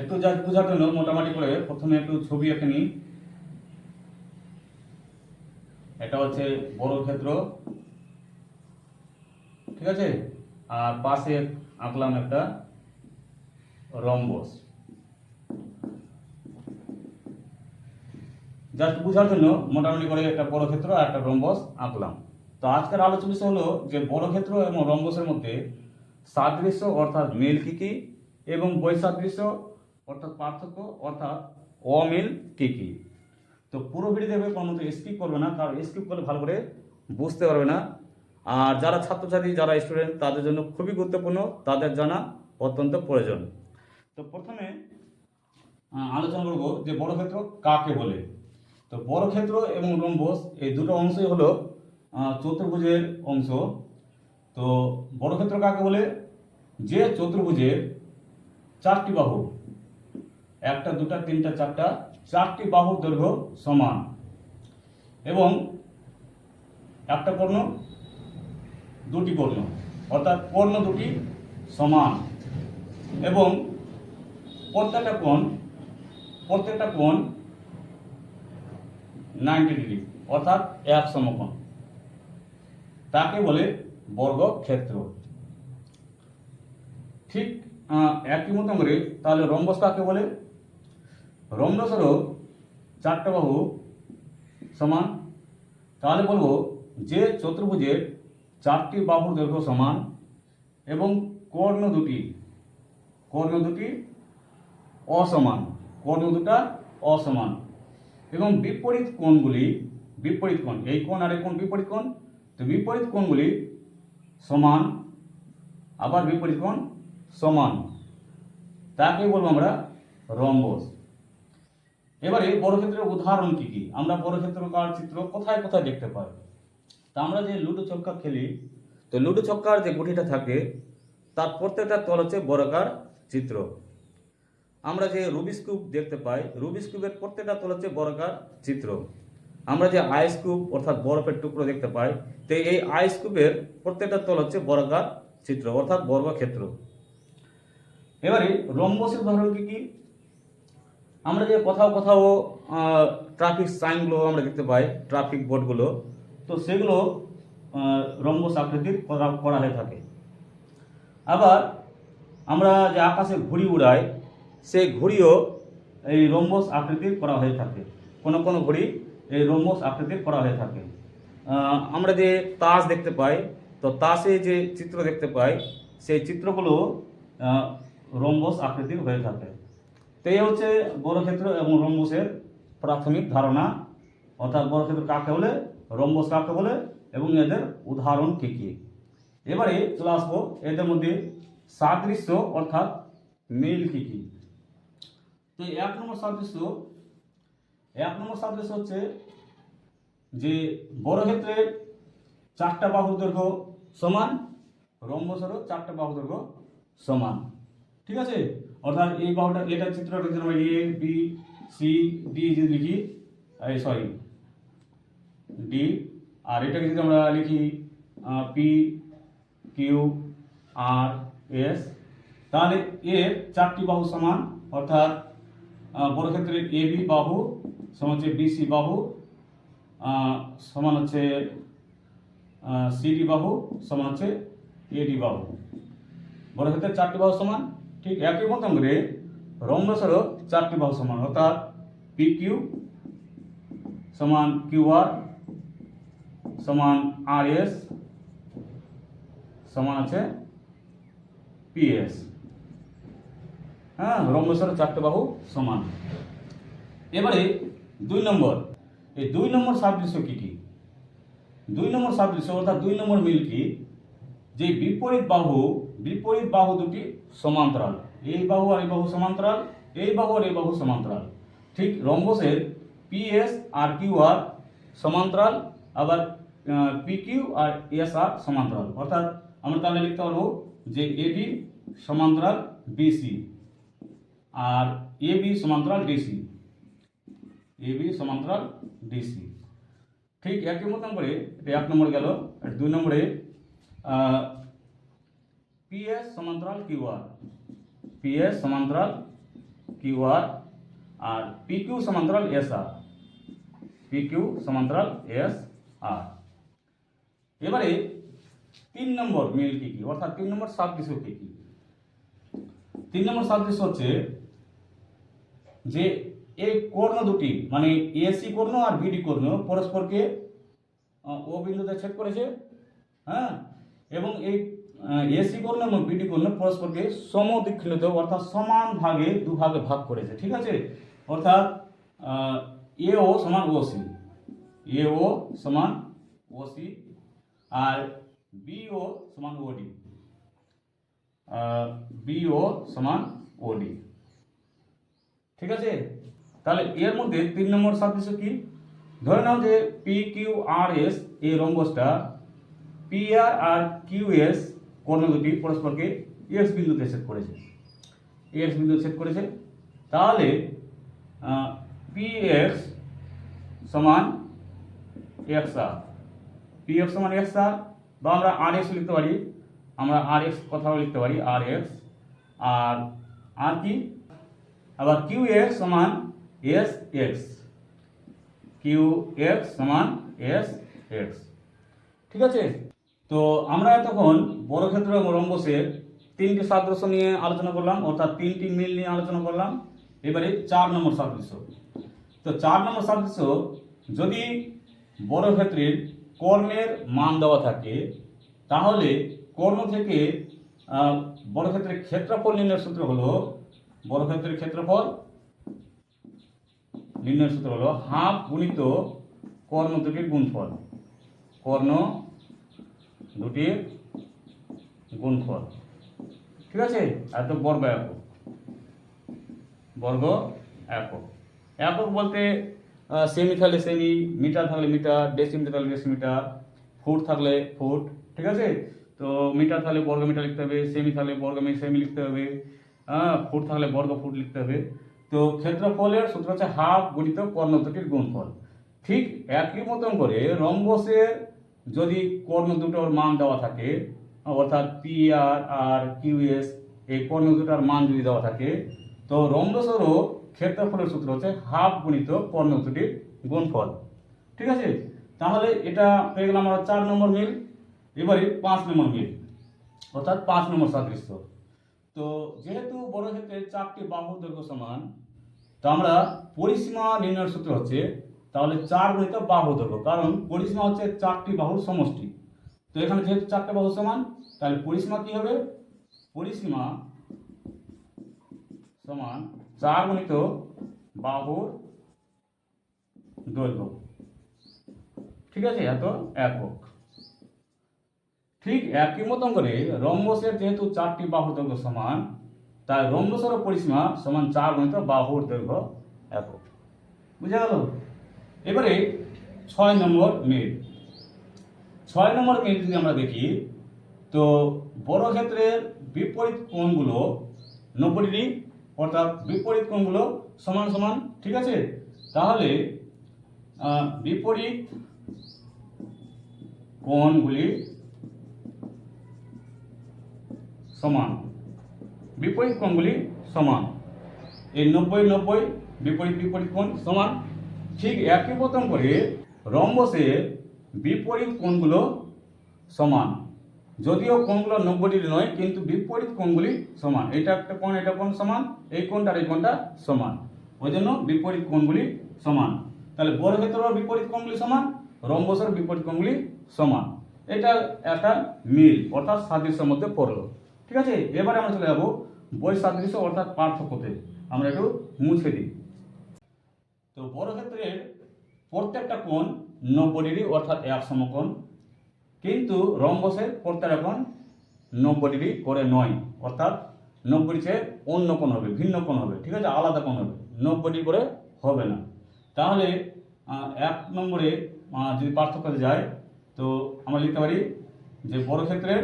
একটু যা বোঝার জন্য মোটামুটি করে প্রথমে একটু ছবি এঁকে নিই। এটা হচ্ছে বড় ক্ষেত্র। ঠিক আছে? আর পাশে আঁকলাম একটা রম্বস। জাস্ট বোঝার জন্য মোটামুটি করে একটা বড় ক্ষেত্র আর একটা রম্বস আঁকলাম। তো আজকের আলোচনা বিষয় হলো যে বড় ক্ষেত্র এবং রম্বসের মধ্যে সাদৃশ্য অর্থাৎ মিল কি কি এবং বৈসাদৃশ্য অর্থাৎ পার্থক্য, অর্থাৎ অমিল কি কি তো পুরো ভিডিও দেখবে, কোনো স্কিপ করবে না, কারণ স্কিপ করলে ভালো করে বুঝতে পারবে না। আর যারা ছাত্রছাত্রী, যারা স্টুডেন্ট তাদের জন্য খুবই গুরুত্বপূর্ণ, তাদের জানা অত্যন্ত প্রয়োজন। তো প্রথমে আলোচনা করব যে বড় ক্ষেত্র কাকে বলে। তো বড় ক্ষেত্র এবং রম্বস এই দুটো অংশই হলো চতুর্ভুজের অংশ। তো বড় ক্ষেত্র কাকে বলে? যে চতুর্ভুজের চারটি বাহু একটা, দুটা, তিনটা, চারটা, চারটি বাহুর দৈর্ঘ্য সমান। এবং একটা কর্ণ দুটি কর্ণ অর্থাৎ কর্ণ দুটি সমান। এবং প্রত্যেকটা কোণ প্রত্যেকটা কোণ নাইনটি ডিগ্রি অর্থাৎ এক সমকোণ। তাকে বলে বর্গক্ষেত্র। ঠিক একই মতো করে তাহলে রম্বস কাকে বলে? রম্বসেরও চারটা বাহু সমান। তাহলে বলব যে চতুর্ভুজের চারটি বাহুর দৈর্ঘ্য সমান এবং কর্ণ দুটি কর্ণ দুটি অসমান, কর্ণ দুটা অসমান। এবং বিপরীত কোণগুলি, বিপরীত কোণ, এই কোণ আর এই কোণ বিপরীত কোণ, তো বিপরীত কোণগুলি সমান, আবার বিপরীত কোণ সমান। তাকে বলব আমরা রম্বস। এবারে বর্গক্ষেত্রের উদাহরণ কি কি? আমরা বর্গক্ষেত্রকার চিত্র কোথায় কোথায় দেখতে পাই? তা আমরা যে লুডো ছক্কা খেলি, তো লুডো ছক্কার যে গুটিটা থাকে, তার প্রত্যেকটা তল হচ্ছে বর্গাকার চিত্র। আমরা যে রুবিস কিউব দেখতে পাই, রুবিস কিউবের প্রত্যেকটা তল হচ্ছে বর্গাকার চিত্র। আমরা যে আইস কিউব, অর্থাৎ বরফের টুকরো দেখতে পাই, তো এই আইস কিউবের প্রত্যেকটা তল হচ্ছে বর্গাকার চিত্র, অর্থাৎ বর্গক্ষেত্র। এবারে রম্বসের উদাহরণ কি কি? আমরা যে কোথাও কোথাও ট্রাফিক সাইনগুলো আমরা দেখতে পাই ট্রাফিক বোর্ডগুলো তো সেগুলো রম্বস আকৃতির করা করা হয়ে থাকে। আবার আমরা যে আকাশে ঘুড়ি উড়াই, সেই ঘুড়িও এই রম্বস আকৃতির করা হয়ে থাকে। কোনো কোনো ঘুড়ি এই রম্বস আকৃতির করা হয়ে থাকে। আমরা যে তাস দেখতে পাই, তো তাসে যে চিত্র দেখতে পাই, সেই চিত্রগুলো রম্বস আকৃতির হয়ে থাকে। তো এই হচ্ছে বর্গক্ষেত্র এবং রম্বসের প্রাথমিক ধারণা। অর্থাৎ বর্গক্ষেত্র কাকে বলে? রম্বস কাকে বলে? এবং এদের উদাহরণ কী কী? এবারে চলে আসব এদের মধ্যে সাদৃশ্য অর্থাৎ মিল কী কী? তো এক নম্বর সাদৃশ্য, এক নম্বর সাদৃশ্য হচ্ছে যে বর্গক্ষেত্রের চারটা বাহু দৈর্ঘ্য সমান, রম্বসেরও চারটা বাহু দৈর্ঘ্য সমান। ঠিক আছে? অর্থাৎ এই বাহুটা এটা চিত্রটা যদি আমরা এ বি সি ডি যদি লিখি সরি ডি আর এটাকে যদি আমরা লিখি পি কিউ আর এস তাহলে এর চারটি বাহু সমান অর্থাৎ আহ, বর্গক্ষেত্রের এ বি বাহু সমান হচ্ছে বিসি বাহু সমান হচ্ছে সিডি বাহু সমান হচ্ছে এডি বাহু। বর্গক্ষেত্রের চারটি বাহু সমান ঠিক একই মতন করে রম্বসেরও চারটি বাহু সমান, অর্থাৎ পি কিউ সমান কিউ আর সমান আর এস সমান আছে পিএস হ্যাঁ রম্বসেরও চারটে বাহু সমান। এবারে দুই নম্বর, এই দুই নম্বর সাদৃশ্য কি কি? দুই নম্বর সাদৃশ্য, অর্থাৎ দুই নম্বর মিল কি? যে বিপরীত বাহু বিপরীত বাহু দুটি সমান্তরাল। এই বাহু আর এই বাহু সমান্তরাল, এই বাহু আর এই বাহু সমান্তরাল। ঠিক রম্বসের পিএস আর কিউ আর সমান্তরাল, আবার পি কিউ আর এস আর সমান্তরাল। অর্থাৎ আমরা তাহলে লিখতে পারব যে এডি সমান্তরাল বিসি আর এ বি সমান্তরাল ডিসি বি সমান্তরাল ডিসি ঠিক একই মতন করে, এটা এক নম্বর গেল দুই নম্বরে পিএস সমান্তরাল কিউ আর পিএস সমান্তরাল কিউ আর আর পি কিউ সমান্তরাল এস আর। পি কিউ সমান্তরাল এস আর। এবারে তিন নম্বর মিল কি অর্থাৎ তিন নম্বর সাদৃশ্য কি তিন নম্বর সাদৃশ্য হচ্ছে যে এই কর্ণ দুটি মানে এসি কর্ণ আর বিডি কর্ণ পরস্পরকে ও বিন্দুতে ছেদ করেছে হ্যাঁ? এবং এই এসি কর্ণ এবং বিডি কর্ণ পরস্পরকে সমদিক্ষিণিত অর্থাৎ সমান ভাগে দু ভাগে করেছে, ঠিক আছে? অর্থাৎ এ ও সমান ও সি এ ও সমান ও সি আর বি ও সমান ওডি বি ও সমান ওডি ঠিক আছে? তাহলে এর মধ্যে তিন নম্বর সাদৃশ্য কি? ধরে নাও যে পি কিউ আর এস এই রম্বসটা পি আর আর কিউ এস কর্ণ দুটি পরস্পরকে এক্স বিন্দুতে ছেদ করেছে। এক্স বিন্দু ছেদ করেছে। তাহলে পি এক্স সমান এক্স আর পি সমান এক্স আর বা আমরা আর এক্স লিখতে পারি। আমরা আর এক্স কথাও লিখতে পারি আর এক্স আর আর কি? আবার কিউ এক্স সমান এস এক্স কিউ এক্স সমান এস এক্স ঠিক আছে? তো আমরা এতক্ষণ বর্গক্ষেত্র এবং রম্বসের তিনটি সাদৃশ্য নিয়ে আলোচনা করলাম, অর্থাৎ তিনটি মিল নিয়ে আলোচনা করলাম। এবারে চার নম্বর সাদৃশ্য। তো চার নম্বর সাদৃশ্য, যদি বর্গক্ষেত্রের কর্ণের মান দেওয়া থাকে, তাহলে কর্ণ থেকে বর্গক্ষেত্রের ক্ষেত্রফল নির্ণয়ের সূত্র হলো বর্গক্ষেত্রের ক্ষেত্রফল নির্ণয়ের সূত্র হলো হাফ গুণিত কর্ণ দুটির গুণফল। কর্ণ দুটির গুণফল। ঠিক আছে? আর তো বর্গ একক। বর্গ একক। একক বলতে সেমি থাকলে সেমি মিটার থাকলে মিটার ডেসিমিটার থাকলে ডেসিমিটার ফুট থাকলে ফুট ঠিক আছে? তো মিটার থাকলে বর্গ মিটার লিখতে হবে সেমি থাকলে বর্গ সেমি লিখতে হবে হ্যাঁ ফুট থাকলে বর্গ ফুট লিখতে হবে। তো ক্ষেত্রফলের সূত্র হচ্ছে হাফ গুণিত কর্ণ দুটির গুণফল। ঠিক একই মতন করে রম্বসের যদি কর্ণ দুটোর মান দেওয়া থাকে, অর্থাৎ পি আর আর কিউএস এই কর্ণ দুটার মান যদি দেওয়া থাকে, তো রম্বসেরও ক্ষেত্রফলের সূত্র হচ্ছে হাফ গুণিত কর্ণ দুটির গুণফল। ঠিক আছে? তাহলে এটা পেয়ে গেলাম আমরা চার নম্বর মিল, এবারে পাঁচ নম্বর মিল, অর্থাৎ পাঁচ নম্বর সাদৃশ্য। তো যেহেতু বড় ক্ষেত্রে চারটি বাহু দৈর্ঘ্য সমান, তো আমরা পরিসীমা নির্ণয়ের সূত্র হচ্ছে তাহলে চার গুণিত বাহু দৈর্ঘ্য কারণ পরিসীমা হচ্ছে চারটি বাহুর সমষ্টি। তো এখানে যেহেতু চারটে বাহু সমান তাহলে পরিসীমা কি হবে? পরিসীমা সমান চার গুণিত বাহুর দৈর্ঘ্য। ঠিক আছে? এত একক। ঠিক একই মতন করে রম্বসের যেহেতু চারটি বাহুর দৈর্ঘ্য সমান তাই রম্বসেরও পরিসীমা সমান চার গুণিত বাহুর দৈর্ঘ্য একক। বুঝা গেল? এবারে ছয় নম্বর মিল ছয় নম্বর মিল যদি আমরা দেখি, তো বড় ক্ষেত্রের বিপরীত কোণগুলো নব্বই ডিগ্রি, অর্থাৎ বিপরীত কোণগুলো সমান সমান, ঠিক আছে? তাহলে বিপরীত কোণগুলি সমান। বিপরীত কোণগুলি সমান। এই নব্বই নব্বই, বিপরীত বিপরীত কোণ সমান। ঠিক একই মতন করে রম্বসের বিপরীত কোণগুলো সমান। যদিও কোণগুলো নব্বই ডিগ্রি নয়, কিন্তু বিপরীত কোণগুলি সমান। এটা একটা কোণ, এটা কোণ সমান, এই কোণটা আর এই কোণটা সমান। ওই জন্য বিপরীত কোণগুলি সমান। তাহলে বর্গক্ষেত্রের বিপরীত কোণগুলি সমান রম্বসের বিপরীত কোণগুলি সমান। এটা একটা মিল, অর্থাৎ সাদৃশ্যের মধ্যে পড়ল। ঠিক আছে? এবারে আমরা চলে যাব বৈসাদৃশ্য অর্থাৎ পার্থক্যতে। আমরা একটু মুছে দিই। তো বর্গক্ষেত্রের প্রত্যেকটা কোণ নব্বই ডিগ্রি, অর্থাৎ এক সমকোণ। কিন্তু রম্বসের প্রত্যেকটা কোণ নব্বই ডিগ্রি করে নয়, অর্থাৎ নব্বই চেয়ে অন্য কোণ হবে, ভিন্ন কোণ হবে, ঠিক আছে? আলাদা কোণ হবে, নব্বই ডিগ্রি করে হবে না। তাহলে এক নম্বরে যদি পার্থক্যতে যায়, তো আমরা লিখতে পারি যে বর্গক্ষেত্রের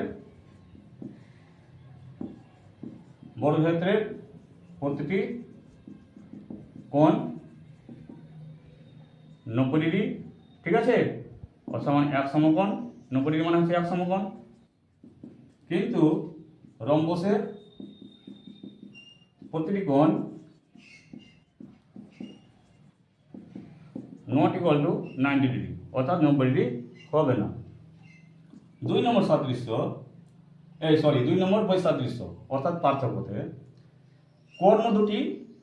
বর্গক্ষেত্রের প্রতিটি কোণ নব্বই ডিগ্রি, ঠিক আছে? অসমান এক সমকোণ, নব্বই ডিগ্রি মানে হচ্ছে এক সমকোণ। কিন্তু রম্বসের প্রতিটি কোণ not equal to ninety degree অর্থাৎ নব্বই ডিগ্রি হবে না। দুই নম্বর সাদৃশ্য, এই সরি দুই নম্বর বৈসাদৃশ্য অর্থাৎ পার্থক্যতে কর্ণ দুটি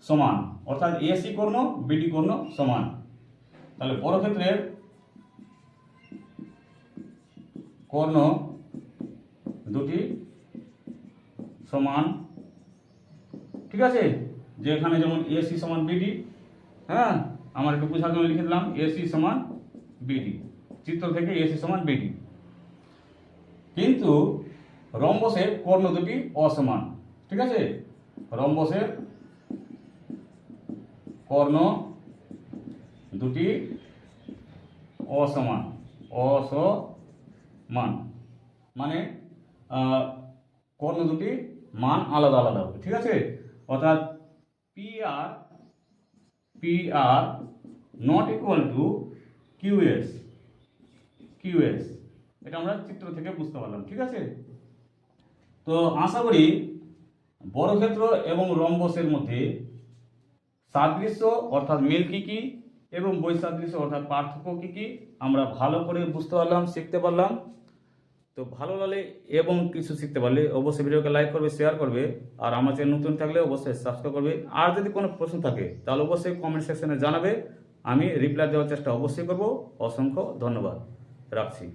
সমান, অর্থাৎ এসি কর্ণ বিডি কর্ণ সমান। তাহলে বর্গক্ষেত্রের কর্ণ দুটি সমান, ঠিক আছে? যে এখানে যেমন এসি সমান বিডি হ্যাঁ? আমার একটু বোঝার জন্য লিখে দিলাম এসি সমান বিডি চিত্র থেকে এসি সমান বিডি কিন্তু রম্বসের কর্ণ দুটি অসমান, ঠিক আছে? রম্বসের কর্ণ দুটি অসমান অসমান। মানে কর্ণ দুটি? মান আলাদা আলাদা হবে, ঠিক আছে? অর্থাৎ P R P R not equal to QS QS এটা আমরা চিত্র থেকে বুঝতে পারলাম, ঠিক আছে? তো আশা করি বর্গক্ষেত্র এবং রম্বসের মধ্যে সাদৃশ্য অর্থাৎ মিল কী? এবং বৈসাদৃশ্য অর্থাৎ পার্থক্য কী কী? আমরা ভালো করে বুঝতে পারলাম, শিখতে পারলাম। তো ভালো লাগলে এবং কিছু শিখতে পারলে অবশ্যই ভিডিওকে লাইক করবে শেয়ার করবে। আর আমার চ্যানেল নতুন থাকলে অবশ্যই সাবস্ক্রাইব করবে। আর যদি কোনো প্রশ্ন থাকে, তাহলে অবশ্যই কমেন্ট সেকশনে জানাবে। আমি রিপ্লাই দেওয়ার চেষ্টা অবশ্যই করব। অসংখ্য ধন্যবাদ। রাখছি।